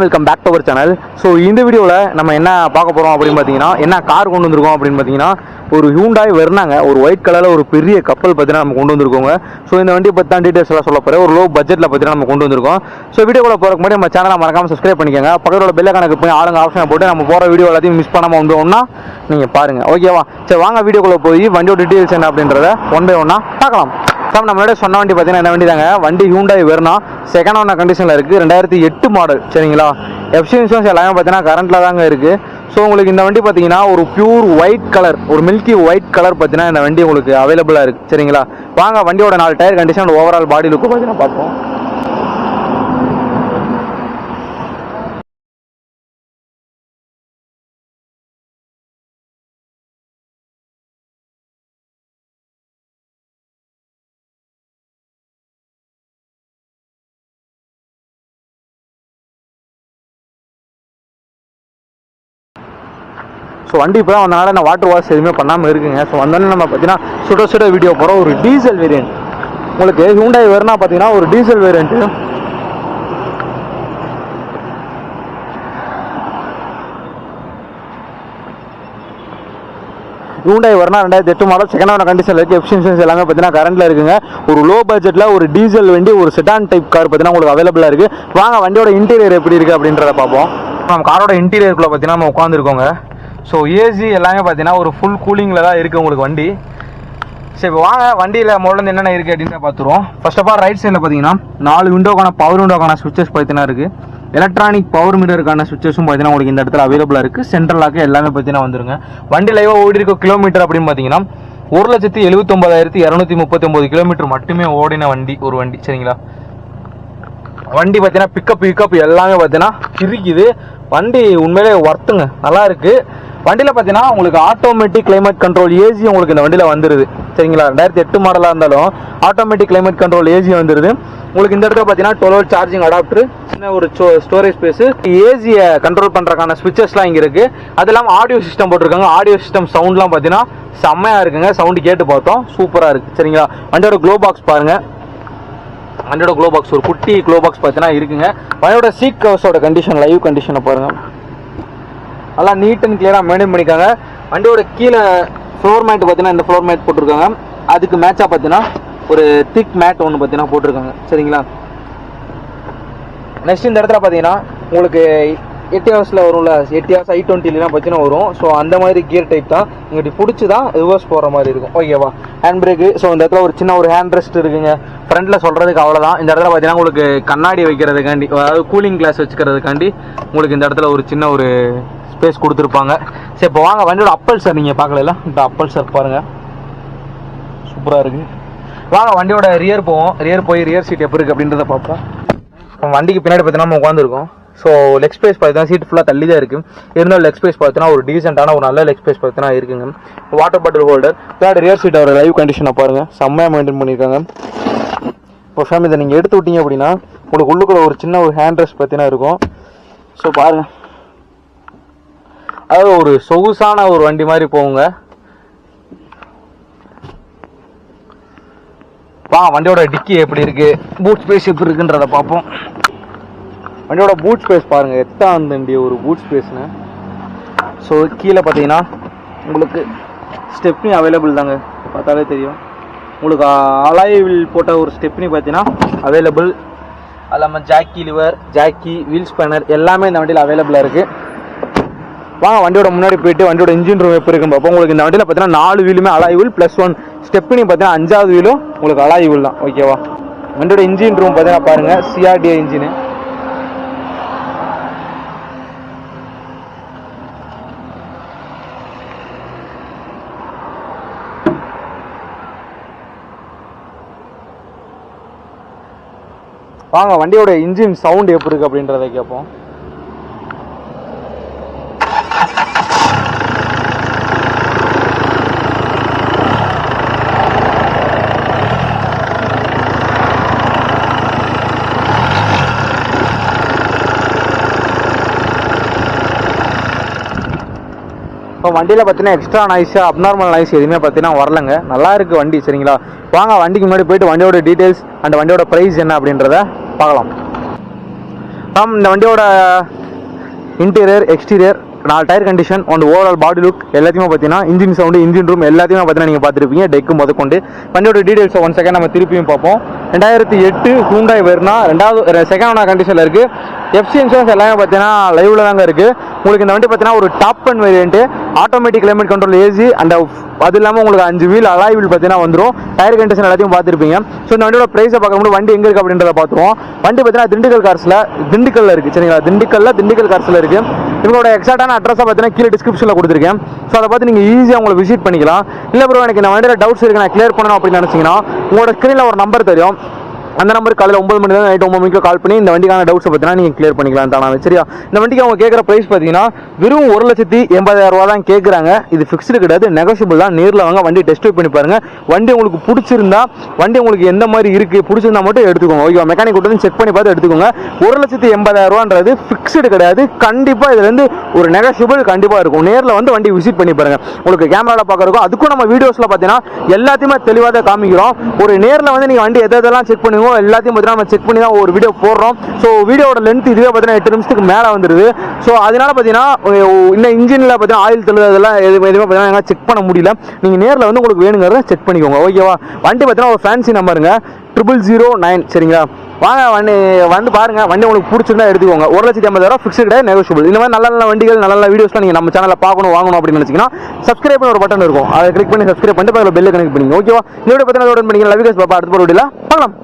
Welcome back to our channel so இந்த வீடியோவில் நம்ம என்ன பார்க்க போகிறோம் அப்படின்னு பார்த்தீங்கன்னா என்ன கார் கொண்டு வந்திருக்கோம் அப்படின்னு பார்த்தீங்கன்னா ஒரு ஹியூண்டாய் வருனாங்க ஒரு ஒயிட் கலரில் ஒரு பெரிய கப்பல் பார்த்தீங்கன்னா நம்ம கொண்டு வந்திருக்கோங்க. ஸோ இந்த வண்டி பற்றி தான் டீட்டெயில்ஸ் எல்லாம் சொல்ல போகிறேன் ஒரு லோ பட்ஜெட்டில் பார்த்தீங்கன்னா நம்ம கொண்டு வந்திருக்கோம். ஸோ வீடியோக்குள்ள போகிறக்கு முன்னாடி நம்ம சேனலை மறக்காமல் சப்ஸ்கிரைப் பண்ணிக்கோங்க. பக்கத்தோட பெல்ல கணக்கு போய் ஆளுங்க ஆப்ஷனை போட்டு நம்ம போகிற வீடியோ எல்லாத்தையும் மிஸ் பண்ணாமல் வந்தோம்னா நீங்கள் பாருங்கள் ஓகேவா சரி வாங்க வீடியோக்குள்ளே போய் வண்டியோட டீட்டெயில்ஸ் என்ன அப்படின்றத ஒன் பை ஒன்னாக பார்க்கலாம். சார் நம்மளோட சொன்ன வண்டி பார்த்தீங்கன்னா என்ன வண்டி தாங்க வண்டி ஹூண்டாய் வெர்னா செகண்ட் ஆன கண்டிஷனில் இருக்குது ரெண்டாயிரத்தி எட்டு மாடல் சரிங்களா? எஃப்சி இன்சூரன்ஸ் எல்லாமே பார்த்தீங்கன்னா கரண்ட்டில் தாங்க இருக்குது ஸோ உங்களுக்கு இந்த வண்டி பார்த்தீங்கன்னா ஒரு பியூர் ஒயிட் கலர் ஒரு மில்கி ஒயிட் கலர் பார்த்தீங்கன்னா இந்த வண்டி உங்களுக்கு அவைலபிளாக இருக்குது சரிங்களா? வாங்க வண்டியோட நாலு tyre condition overall body look பார்த்தீங்கன்னா பார்ப்போம். ஸோ வண்டி இப்போ தான் வந்தனால நான் வாட்டர் வாஷ் எதுவுமே பண்ணாமல் இருக்குங்க. ஸோ வந்தோடனே நம்ம பார்த்தீங்கன்னா சுட சுட வீடியோ போகிறோம் ஒரு டீசல் வேரியன்ட் உங்களுக்கு ஹியூண்டாய் வேறுனா பார்த்தீங்கன்னா ஒரு டீசல் வேரியன்ட்டு ஹியூண்டாய் வரனா ரெண்டாயிரத்தி எட்டு மாடல் செகண்ட் ஓனர் கண்டிஷனில் இருக்குது எஃபிஷியன்ஸ் எல்லாமே பார்த்தீங்கன்னா கரண்ட்டில் இருக்குங்க. ஒரு லோ பட்ஜெட்டில் ஒரு டீசல் வண்டி ஒரு செடான் டைப் கார் பார்த்தீங்கன்னா உங்களுக்கு அவைலபிளாக இருக்குது வாங்க வண்டியோட இன்டீரியர் எப்படி இருக்குது அப்படின்றத பார்ப்போம். நம்ம காரோட இன்டீரியருக்குள்ளே பார்த்தீங்கன்னா நம்ம உட்காந்துருக்கோங்க ஸோ ஏசி எல்லாமே பார்த்தீங்கன்னா ஒரு ஃபுல் கூலிங்கில் தான் இருக்குது உங்களுக்கு வண்டி. சரி இப்போ வாங்க வண்டியில் முதல்ல என்னென்ன இருக்குது அப்படின்னு பார்த்துருவோம். ஃபர்ஸ்ட் ஆஃப் ஆல் ரைட் சைடில் பார்த்தீங்கன்னா நாலு விண்டோக்கான பவர் விண்டோக்கான சுவிச்சஸ் பார்த்தீங்கன்னா இருக்குது எலக்ட்ரானிக் பவர் மீட்டருக்கான சுவிச்சஸும் பார்த்தீங்கன்னா உங்களுக்கு இந்த இடத்துல அவைலபிளாக இருக்குது சென்ட்ரலாக எல்லாமே பார்த்தீங்கன்னா வந்துருங்க. வண்டி லைவாக ஓடி இருக்க கிலோமீட்டர் அப்படின்னு பார்த்தீங்கன்னா ஒரு லட்சத்தி எழுபத்தொம்பதாயிரத்தி இரநூத்தி முப்பத்தொம்பது கிலோமீட்டர் மட்டுமே ஓடின வண்டி ஒரு வண்டி. சரிங்களா? வண்டி பார்த்தீங்கன்னா பிக்கப் பிக்கப் எல்லாமே பார்த்தீங்கன்னா இருக்குது வண்டி உண்மையிலே ஒர்த்துங்க நல்லா இருக்குது வண்டியில் பார்த்தீங்கன்னா உங்களுக்கு ஆட்டோமேட்டிக் கிளைமேட் கண்ட்ரோல் ஏசி உங்களுக்கு இந்த வண்டியில் வந்துருது. சரிங்களா? ரெண்டாயிரத்தி எட்டு மாடலாக இருந்தாலும் ஆட்டோமேட்டிக் கிளைமேட் கண்ட்ரோல் ஏசி வந்துருது. உங்களுக்கு இந்த இடத்துல பார்த்தீங்கன்னா டுவெல் சார்ஜிங் அடாப்டர் சின்ன ஒரு ஸ்டோரேஜ் ஸ்பேஸு ஏசியை கண்ட்ரோல் பண்ணுறதுக்கான ஸ்விட்சஸ்லாம் இங்கே இருக்குது அது இல்லாமல் ஆடியோ சிஸ்டம் போட்டிருக்காங்க. ஆடியோ சிஸ்டம் சவுண்ட்லாம் பார்த்தீங்கன்னா செம்மையாக இருக்குங்க. சவுண்டு கேட்டு பார்த்தோம். சூப்பராக இருக்குது சரிங்களா? வண்டியோட க்ளோ பாக்ஸ் பாருங்கள் வண்டியோட க்ளோ பாக்ஸ் ஒரு குட்டி க்ளோ பாக்ஸ் பார்த்தீங்கன்னா இருக்குங்க. வண்டியோட சீட் கவர்ஸோட கண்டிஷன் லைவ் கண்டிஷனை பாருங்கள் நல்லா நீட் அண்ட் கிளியராக மெயின்டைன் பண்ணிக்காங்க வண்டியோட கீழே ஃப்ளோர் மேட் பார்த்தீங்கன்னா இந்த ஃப்ளோர் மேட் போட்டிருக்காங்க. அதுக்கு மேட்சாக பார்த்தீங்கன்னா ஒரு திக் மேட் ஒன்று பார்த்தீங்கன்னா போட்டிருக்காங்க. சரிங்களா? நெக்ஸ்ட் இந்த இடத்துல பார்த்தீங்கன்னா உங்களுக்கு எட்டு ஹவர்ஸில் வரும்ல. எட்டு ஹவர்ஸ் ஐ டுவெண்ட்டிலாம் பார்த்தீங்கன்னா வரும். ஸோ அந்த மாதிரி கியர் டைப் தான். இங்கிட்டு பிடிச்சி தான் ரிவர்ஸ் போகிற மாதிரி இருக்கும். ஓகேவா ஹேண்ட் பிரேக்கு ஸோ இந்த இடத்துல ஒரு சின்ன ஒரு ஹேண்ட் ரெஸ்ட் இருக்குங்க ஃப்ரண்ட்டில் சொல்கிறதுக்கு அவ்வளோதான் இந்த இடத்துல பார்த்தீங்கன்னா உங்களுக்கு கண்ணாடி வைக்கிறதுக்காண்டி அதாவது கூலிங் கிளாஸ் வச்சுக்கிறதுக்காண்டி உங்களுக்கு இந்த இடத்துல ஒரு சின்ன ஒரு ஸ்பேஸ் கொடுத்துருப்பாங்க. சரி இப்போ வாங்க. வண்டியோட அப்பல் சார் நீங்கள் பார்க்கல இந்த அப்பல் சார் பாருங்கள் சூப்பராக இருக்குது வாங்க வண்டியோட ரியர் போவோம். ரியர் போய் ரியர் சீட் எப்படி இருக்குது அப்படின்றத பார்ப்போம். வண்டிக்கு பின்னாடி பார்த்தீங்கன்னா நம்ம உட்காந்துருக்கோம் ஸோ லெக் ஸ்பேஸ் பார்த்தீங்கன்னா சீட் ஃபுல்லாக தள்ளி தான் இருக்குது இருந்தாலும் லெக் ஸ்பேஸ் பார்த்தீங்கன்னா ஒரு டீசெண்டான ஒரு நல்ல லெக் ஸ்பேஸ் பார்த்தீங்கன்னா இருக்குங்க. Water bottle holder third rear seat அவர் லைவ் கண்டிஷனை பாருங்கள் செம்மையாக மெயின்டைன் பண்ணியிருக்காங்க. இப்போ ஃபேம் இதை நீங்கள் எடுத்து விட்டீங்க அப்படின்னா உங்களுக்கு உள்ளுக்குள்ள ஒரு சின்ன ஒரு ஹேண்ட் ரெஸ்ட் பார்த்தீங்கன்னா இருக்கும். ஸோ பாருங்கள் அதாவது ஒரு சொகுசான ஒரு வண்டி மாதிரி போகுங்க. வா வண்டியோட டிக்கி எப்படி இருக்குது பூட் ஸ்பேஸ் எப்படி இருக்குன்றத பார்ப்போம். வண்டியோட பூட் ஸ்பேஸ் பாருங்க. எத்தான் வண்டி ஒரு பூட் ஸ்பேஸ்னு ஸோ கீழே பார்த்தீங்கன்னா உங்களுக்கு ஸ்டெப்னி அவைலபிள் தாங்க. பார்த்தாலே தெரியும். உங்களுக்கு அலாயில் போட்ட ஒரு ஸ்டெப்னி பார்த்தீங்கன்னா அவைலபிள் அது இல்லாமல் jack lever jack wheel spanner எல்லாமே இந்த வண்டியில் அவைலபிளாக இருக்குது வாங்க வண்டியோட முன்னாடி போயிட்டு வண்டியோட இன்ஜின் ரூம் எப்படி இருக்குன்னு பார்ப்போம். உங்களுக்கு இந்த வண்டியில் பார்த்தீங்கன்னா நாலு வீலுமே alloy wheel plus one stepney பார்த்தீங்கன்னா அஞ்சாவது வீலும் உங்களுக்கு அலாய் வீல் தான். ஓகேவா வண்டியோட இன்ஜின் ரூம் பார்த்தீங்கன்னா பாருங்கள் சிஆர்டிஏ இன்ஜினு வாங்க வண்டியோட இன்ஜின் சவுண்ட் எப்படி இருக்கு அப்படின்றத கேட்போம். இப்போ வண்டியில் பார்த்தீங்கன்னா எக்ஸ்ட்ரா நாய்ஸாக அப்நார்மல் நாய்ஸ் எதுவுமே பார்த்தீங்கன்னா வரலங்க. நல்லா இருக்குது வண்டி சரிங்களா? வாங்க வண்டிக்கு முன்னாடி போயிட்டு வண்டியோட டீட்டெயில்ஸ் அண்ட் வண்டியோட ப்ரைஸ் என்ன அப்படின்றத பார்க்கலாம். ஆம் இந்த வண்டியோட இன்டீரியர் எக்ஸ்டீரியர் நாலு டயர் கண்டிஷன் அந்த ஓவரால் பாடி லுக் எல்லாத்தையுமே பார்த்தீங்கன்னா இன்ஜின் சவுண்டு இன்ஜின் ரூம் எல்லாத்தையுமே பார்த்தீங்கன்னா நீங்கள் பார்த்துருப்பீங்க டெக்கு முதற்கொண்டு. வண்டியோட டீட்டெயில்ஸை ஒன் செகண்ட் நம்ம திருப்பியும் பார்ப்போம். ரெண்டாயிரத்தி எட்டு ஹூண்டாய் வெர்னா ரெண்டாவது செகண்ட் ஓனர் கண்டிஷனில் இருக்குது எஃப்சி இன்சூரன்ஸ் எல்லாமே பார்த்தீங்கன்னா லைவில் தாங்க இருக்குது உங்களுக்கு இந்த வண்டி பார்த்தீங்கன்னா ஒரு top end variant automatic climate control AC அந்த அது இல்லாமல் உங்களுக்கு அஞ்சு வீல் அலாய் வீல் பார்த்தீங்கன்னா வந்துடும் டயர் கண்டிஷன் எல்லாத்தையும் பார்த்துருப்பீங்க. ஸோ இந்த வண்டியோட ப்ரைஸை பார்க்கும்போது வண்டி எங்கே இருக்குது அப்படின்றத பார்த்துருவோம். வண்டி பார்த்தீங்கன்னா திண்டுக்கல் கார்ஸில் திண்டுக்கல்ல இருக்குது சரிங்களா? திண்டுக்கல்ல திண்டுக்கல் கார்ஸில் இருக்குது இவங்களோட எக்ஸாக்டான அட்ரஸை பார்த்தீங்கன்னா கீழே டிஸ்கிரிப்ஷனில் கொடுத்துருக்கேன். ஸோ அதை பார்த்து நீங்கள் ஈஸியாக உங்களை விசிட் பண்ணிக்கலாம். இல்லை ப்ரோ எனக்கு இந்த வண்டியில் டவுட்ஸ் இருக்குது நான் கிளியர் பண்ணணும் அப்படின்னு நினச்சிங்கன்னா உங்களோட ஸ்க்ரீனில் ஒரு நம்பர் தெரியும் அந்த நம்பருக்கு காலையில் ஒன்பது மணி நைட் ஒன்பது மணிக்கு கால் பண்ணி இந்த வண்டிக்கான டவுட்ஸை பார்த்தீங்கன்னா நீங்கள் கிளியர் பண்ணிக்கலாம் தானே சரியா? இந்த வண்டிக்கு அவங்க கேட்குற ப்ரைஸ் பார்த்தீங்கன்னா வெறும் ஒரு லட்சத்தி எண்பதாயிரம் ரூபா தான் கேட்குறாங்க. இது ஃபிக்ஸ்டு கிடையாது நெகோஷியபிள் தான். நேரில் வாங்க வண்டி டெஸ்ட் பண்ணி பாருங்க. வண்டி உங்களுக்கு பிடிச்சிருந்தா வண்டி உங்களுக்கு எந்த மாதிரி இருக்குது பிடிச்சிருந்தா மட்டும் எடுத்துக்கோங்க. ஓகேவா மெக்கானிக் விட்டு செக் பண்ணி பார்த்து எடுத்துக்கோங்க. ஒரு லட்சத்தி எண்பதாயிரம் ரூபான்றது ஃபிக்ஸ்டு கிடையாது. கண்டிப்பாக இதுலேருந்து ஒரு நெகோஷியபிள் கண்டிப்பாக இருக்கும். நேரில் வந்து வண்டி விசிட் பண்ணி பாருங்க. உங்களுக்கு கேமராவில் பார்க்குறக்கும் அதுக்கும் நம்ம வீடியோஸில் பார்த்தீங்கன்னா எல்லாத்தையுமே தெளிவாக தான் காமிக்கிறோம். ஒரு நேரில் வந்து நீங்கள் வண்டி எதை எதெல்லாம் செக் பண்ணுவோம் எல்லாத்தையும் பார்த்தீங்கன்னா நம்ம செக் பண்ணி தான் ஒரு வீடியோ போடுறோம். ஸோ வீடியோட லென்த் இதுவே பார்த்தீங்கன்னா எட்டு நிமிஷத்துக்கு மேலே வந்துடுது ஸோ அதனால பார்த்தீங்கன்னா இன்னும் இன்ஜினில் பார்த்தீங்கன்னா ஆயில் தெளிவு அதெல்லாம் எதுவும் எதுவுமே பார்த்தீங்கன்னா செக் பண்ண முடியல. நீங்கள் நேரில் வந்து உங்களுக்கு வேணுங்கிறத செக் பண்ணிக்கோங்க. ஓகேவா வண்டி பார்த்தீங்கன்னா ஒரு ஃபேன்சி நம்பருங்க ட்ரிபிள் ஜீரோ நைன் சரிங்களா? வாங்க வண்டி வந்து பாருங்க. வண்டி உங்களுக்கு பிடிச்சிருந்தா எடுத்துக்கோங்க. ஒரு லட்சத்தி ஐம்பதாயிரம் ஃபிக்ஸ்டு கிடையாது நெகோஷியபிள் இந்த மாதிரி நல்ல நல்ல வண்டிகள் நல்ல நல்ல வீடியோஸ்லாம் நீங்கள் நம்ம சேனலில் பார்க்கணும் வாங்கணும் அப்படின்னு நினச்சிங்கன்னா சப்ஸ்கிரைப் ஒரு பட்டன் இருக்கும். அதை கிளிக் பண்ணி சப்ஸ்கிரைப் பண்ணிட்டு அதில் பெல்லை கனெக்ட் பண்ணிங்க ஓகேவா இந்த வீடியோ பற்றி நான் பண்ணிக்கலாம் லவ் பாப்பா அடுத்த ஒரு வீடியோவில் பார்க்கலாம்.